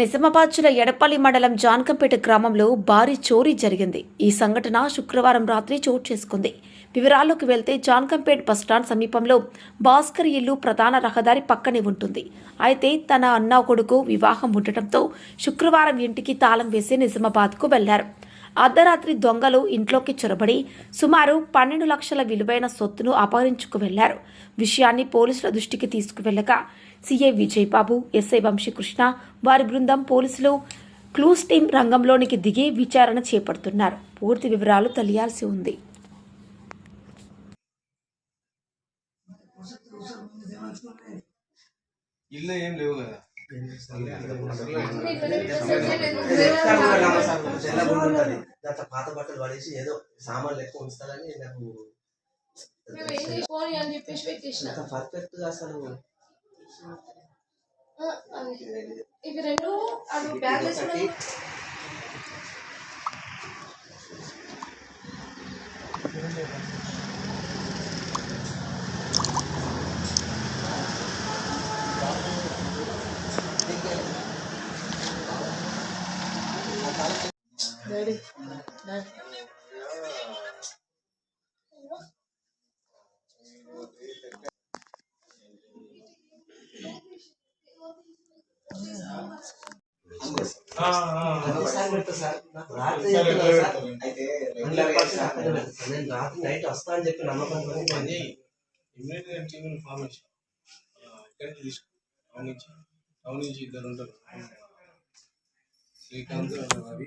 నిజామాబాద్ జిల్లా ఎడపల్లి మండలం జాన్కంపేట గ్రామంలో భారీ చోరీ జరిగింది. ఈ సంఘటన శుక్రవారం రాత్రి చోటు చేసుకుంది. వివరాల్లోకి వెళ్తే జాన్కంపేట్ బస్టాండ్ సమీపంలో భాస్కర్ ఇల్లు ప్రధాన రహదారి పక్కనే ఉంటుంది. అయితే తన అన్న కొడుకు వివాహం ఉండటంతో శుక్రవారం ఇంటికి తాళం వేసి నిజామాబాద్కు వెళ్ళారు. అర్ధరాత్రి దొంగలు ఇంట్లోకి చొరబడి సుమారు పన్నెండు లక్షల విలువైన సొత్తును అపహరించుకు వెళ్ళారు. విషయాన్ని పోలీసుల దృష్టికి తీసుకువెళ్ళగా సీఐ విజయబాబు ఎస్ఐ వంశీకృష్ణ వారి బృందం పోలీసులు క్లూస్ టీం రంగంలోనికి దిగి విచారణ చేపడుతున్నారు. పూర్తి వివరాలు తెలియాల్సి ఉంది. ఇల్లు ఏం లేవు కదా. గత పాత బట్టలు పడేసి ఏదో సామాన్లు ఎక్కువ ఉంచుతారని నాకు పర్ఫెక్ట్గా అసలు ఆ, అది. ఇవి రెండు నేను రాత్రి నైట్ వస్తా అని చెప్పి నమ్మకం అది ఇక్కడికి టౌన్ నుంచి టౌన్ నుంచి ఇద్దరు ఉంటారు శ్రీకాంత్ రవి